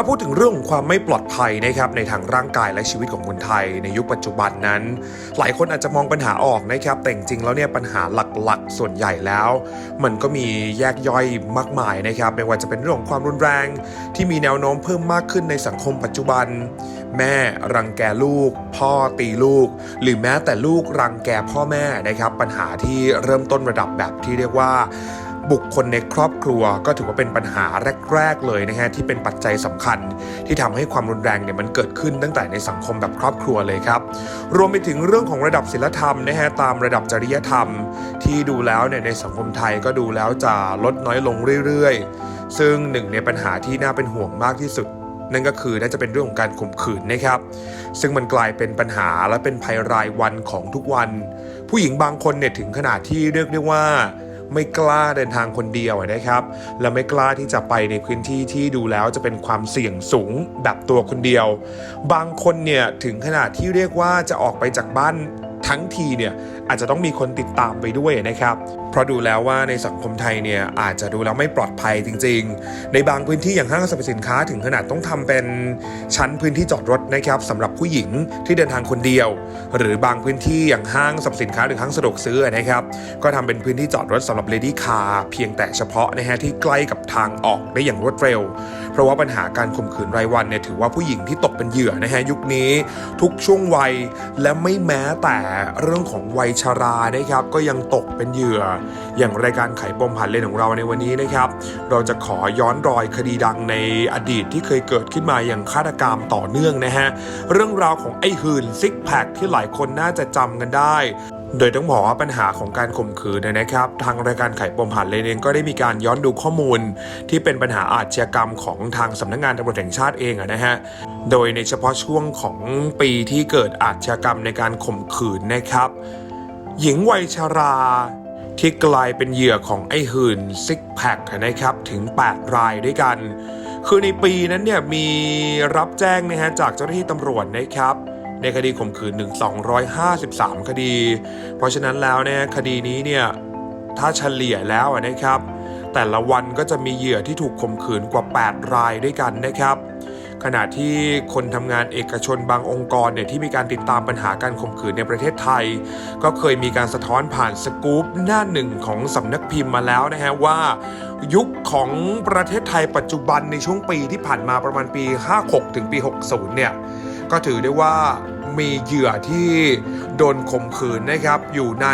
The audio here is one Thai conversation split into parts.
าพูดถึงเรื่องของความไม่ปลอดภัยนะครับในทางร่างกายและชีวิตของคนไทย ในยุคปัจจุบันนั้น หลายคนอาจจะมองปัญหาออกนะครับแต่จริงๆแล้วเนี่ยปัญหาหลักๆ ส่วนใหญ่แล้ว มันก็มีแยกย่อยมากมายนะครับไม่ว่าจะเป็นเรื่องของความรุนแรง ที่มีแนวโน้มเพิ่มมากขึ้นในสังคมปัจจุบัน แม่รังแกลูก พ่อตีลูก หรือแม้แต่ลูกรังแกพ่อแม่นะครับปัญหาที่เริ่มต้นระดับแบบที่เรียกว่า บุคคลในครอบครัวก็ถือว่าเป็นปัญหาแรก ๆ เลยนะฮะที่เป็นปัจจัยสำคัญ ที่ทำให้ความรุนแรงเนี่ยมันเกิดขึ้นตั้งแต่ในสังคมแบบครอบครัวเลยครับ รวมไปถึงเรื่องของระดับศีลธรรมนะฮะตามระดับจริยธรรม ที่ดูแล้วเนี่ยในสังคมไทยก็ดูแล้วจะลดน้อยลงเรื่อยๆ ซึ่งหนึ่งในปัญหาที่น่าเป็นห่วงมากที่สุดนั่นก็คือน่าจะเป็นเรื่องของการข่มขืนนะครับ ซึ่งมันกลายเป็นปัญหาและเป็นภัยรายวันของทุกวัน ผู้หญิงบางคนเนี่ยถึงขนาดที่เรียกได้ว่า ไม่กล้าเดินทางคนเดียวนะครับ และไม่กล้าที่จะไปในพื้นที่ที่ดูแล้วจะเป็นความเสี่ยงสูงแบบตัวคนเดียว บางคนเนี่ยถึงขนาดที่เรียกว่าจะออกไปจากบ้านทั้งทีเนี่ยอาจจะต้องมีคนติดตามไปด้วยนะครับ เพราะดูแล้วว่าในสังคมไทยเนี่ยอาจจะดูแล้วไม่ปลอดภัยจริง ๆ ในบางพื้นที่อย่างห้างสรรพสินค้าถึงขนาดต้องทำเป็นชั้นพื้นที่จอดรถนะครับสำหรับผู้หญิงที่เดินทางคนเดียว หรือบางพื้นที่อย่างห้างสรรพสินค้าหรือห้างสะดวกซื้อนะครับก็ทำเป็นพื้นที่จอดรถสำหรับเลดี้คาร์เพียงแต่เฉพาะนะฮะที่ใกล้กับทางออกได้อย่างรวดเร็ว เพราะว่าปัญหาการข่มขืนรายวันเนี่ยถือว่าผู้หญิงที่ตกเป็นเหยื่อนะฮะยุคนี้ทุกช่วงวัยและไม่แม้แต่เรื่องของวัยชารานะครับก็ยังตกเป็นเหยื่ออย่างรายการไขปมผ่านเลนของเราในวันนี้นะครับ เราจะขอย้อนรอยคดีดังในอดีตที่เคยเกิดขึ้นมาอย่างฆาตกรรมต่อเนื่องนะฮะ เรื่องราวของไอ้หื่นซิกแพคที่หลายคนน่าจะจำกันได้โดยต้องบอกว่าปัญหาของการข่มขืนนะครับ ทางรายการไขปมผ่านเลนเองก็ได้มีการย้อนดูข้อมูล ที่เป็นปัญหาอาชญากรรมของทางสำนักงานตำรวจแห่งชาติเองนะฮะโดยในเฉพาะช่วงของปีที่เกิดอาชญากรรมในการข่มขืนนะครับ หญิงวัยชรา ที่กลายเป็นเหยื่อของไอ้หื่นซิกแพคนะครับถึง 8 รายด้วยกัน คือในปีนั้นเนี่ยมีรับแจ้งนะฮะจากเจ้าหน้าที่ตำรวจนะครับ ในคดีข่มขืนถึง253 คดี เพราะฉะนั้นแล้วเนี่ยคดีนี้เนี่ยถ้าเฉลี่ยแล้วนะครับ แต่ละวันก็จะมีเหยื่อที่ถูกข่มขืนกว่า 8 รายด้วยกันนะครับ ขณะที่คนทำงานเอกชนบางองค์กรเนี่ยที่มีการติดตามปัญหาการข่มขืนในประเทศไทย ก็เคยมีการสะท้อนผ่านสกู๊ปหน้าหนึ่งของสำนักพิมพ์มาแล้วนะฮะว่า ยุคของประเทศไทยปัจจุบันในช่วงปีที่ผ่านมาประมาณปี 56 ถึงปี 60 เนี่ยก็ถือได้ว่ามีเหยื่อที่โดนข่มขืนนะครับอยู่ใน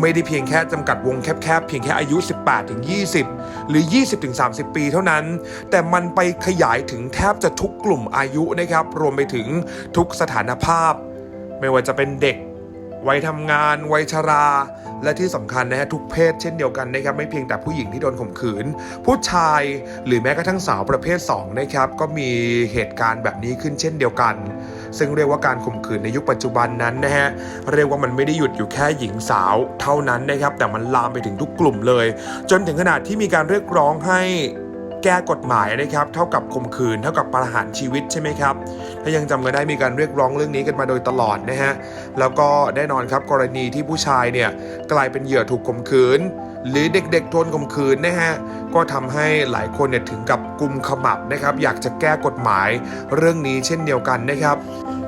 ไม่ได้เพียงแค่จำกัดวงแคบๆ เพียงแค่อายุ 18 ถึง 20 หรือ 20 ถึง 30 ปีเท่านั้น แต่มันไปขยายถึงแทบจะทุกกลุ่มอายุนะครับ รวมไปถึงทุกสถานภาพ ไม่ว่าจะเป็นเด็ก วัยทำงาน วัยชรา และที่สำคัญนะฮะทุกเพศเช่นเดียวกันนะครับ ไม่เพียงแต่ผู้หญิงที่โดนข่มขืน ผู้ชายหรือแม้กระทั่งสาวประเภท2นะครับก็มีเหตุการณ์แบบนี้ขึ้นเช่นเดียวกัน ซึ่งเรียกว่าการข่มขืนในยุคปัจจุบันนั้นนะฮะเรียกว่ามันไม่ได้หยุดอยู่แค่หญิงสาวเท่านั้นนะครับแต่มันลามไปถึงทุกกลุ่มเลย จนถึงขนาดที่มีการเรียกร้องให้แก้กฎหมายนะครับเท่ากับข่มขืนเท่ากับประหารชีวิตใช่ไหมครับถ้ายังจำกันได้มีการเรียกร้องเรื่องนี้กันมาโดยตลอดนะฮะแล้วก็แน่นอนครับกรณีที่ผู้ชายเนี่ยกลายเป็นเหยื่อถูกข่มขืน หรือเด็กๆโดนข่มขืนนะฮะก็ทำให้หลายคนเนี่ยถึงกับกุมขมับนะครับ อยากจะแก้กฎหมายเรื่องนี้เช่นเดียวกันนะครับ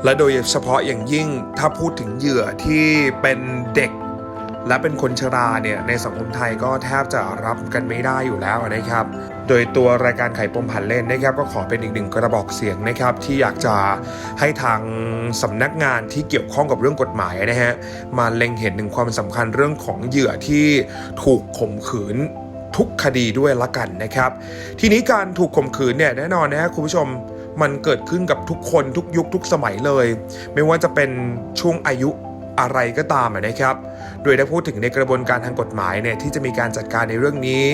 และโดยเฉพาะอย่างยิ่งถ้าพูดถึงเหยื่อที่เป็นเด็กและเป็นคนชราเนี่ยในสังคมไทยก็แทบจะรับกันไม่ได้อยู่แล้วนะครับ โดยตัวรายการไขปมผ่านเล่นนะครับก็ขอเป็นอีกหนึ่งกระบอกเสียงนะครับที่อยากจะให้ทางสำนักงานที่เกี่ยวข้องกับเรื่องกฎหมายนะฮะมาเล็งเห็นถึงความสำคัญเรื่องของเหยื่อที่ถูกข่มขืนทุกคดีด้วยละกันนะครับ ทีนี้การถูกข่มขืนเนี่ยแน่นอนนะฮะคุณผู้ชมมันเกิดขึ้นกับทุกคนทุกยุคทุกสมัยเลย ไม่ว่าจะเป็นช่วงอายุ อะไรก็ตามนะครับ โดยถ้าพูดถึงในกระบวนการทางกฎหมายเนี่ยที่จะมีการจัดการในเรื่องนี้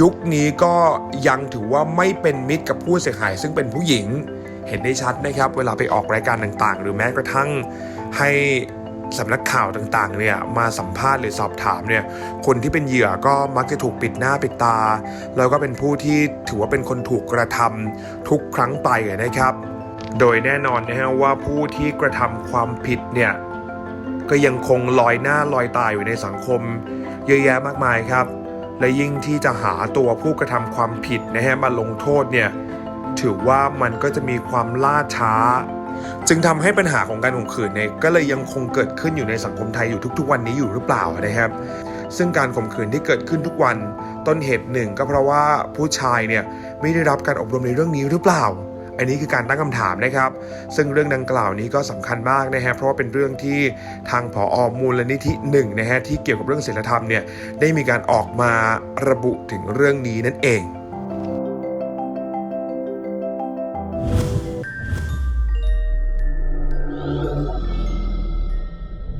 ยุคนี้ก็ยังถือว่าไม่เป็นมิตรกับผู้เสียหาย ซึ่งเป็นผู้หญิงเห็นได้ชัดนะครับ เวลาไปออกรายการต่างๆ หรือแม้กระทั่งให้สำนักข่าวต่างๆ เนี่ยมาสัมภาษณ์หรือสอบถามเนี่ย คนที่เป็นเหยื่อก็มักจะถูกปิดหน้าปิดตา แล้วก็เป็นผู้ที่ถือว่าเป็นคนถูกกระทำทุกครั้งไปนะครับ โดยแน่นอนนะฮะว่าผู้ที่กระทำความผิดเนี่ย ก็ยังคงลอยหน้าลอยตายอยู่ในสังคม เยอะแยะมากมายครับ และยิ่งที่จะหาตัวผู้กระทำความผิดนะฮะมาลงโทษเนี่ยถือว่ามันก็จะมีความล่าช้า จึงทำให้ปัญหาของการข่มขืนเนี่ยก็เลยยังคงเกิดขึ้นอยู่ในสังคมไทยอยู่ทุก ๆ วันนี้อยู่หรือเปล่านะครับ ซึ่งการข่มขืนที่เกิดขึ้นทุกวันต้นเหตุหนึ่งก็เพราะว่าผู้ชายเนี่ยไม่ได้รับการอบรมในเรื่องนี้หรือเปล่า อันนี้คือการตั้งคำถามนะครับ ซึ่งเรื่องดังกล่าวนี้ก็สำคัญมากนะฮะเพราะว่าเป็นเรื่องที่ทางผอมูลนิธิหนึ่งนะฮะที่เกี่ยวกับเรื่องศีลธรรมเนี่ยได้มีการออกมาระบุถึงเรื่องนี้นั่นเอง